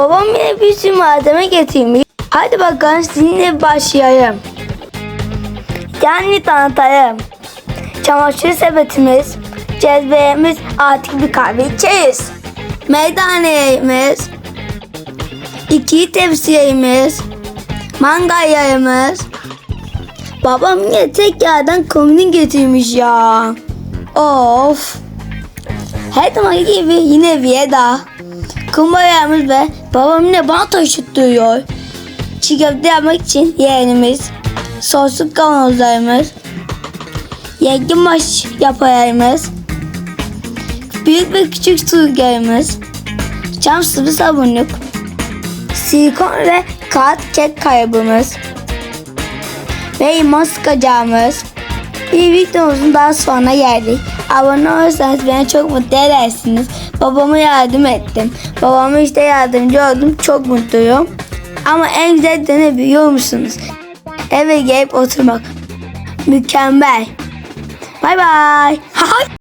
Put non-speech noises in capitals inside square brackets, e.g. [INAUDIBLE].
Babam yine bir sürü malzeme getirmiş. Hadi bakalım sizinle başlayalım. Yani tanıtayım. Çamaşır sepetimiz, cezveyemiz, artık bir kahve içeriz. Meydaneyemiz, iki tepsiyemiz, mangal yayımız. Babam yine tek yerden komini getirmiş ya. Of. Her zaman gibi yine Viyeda. Kumbarayamız ve babam yine bana taşıttırıyor. Çiğ köfte yapmak için yeğenimiz, soslu kavanozlarımız, yenge maş yaparımız, büyük ve küçük süzgeçlerimiz, cam sıvı sabunluk, silikon ve kağıt kek kaybımız ve limon sıkacağımız bir videomuzun daha sonuna geldik. Abone olursanız beni çok mutlu edersiniz. Babama yardım ettim. Babama işte yardımcı oldum. Çok mutluyum. Ama en güzel de ne biliyor musunuz? Eve gelip oturmak. Mükemmel. Bay bay. [LAUGHS]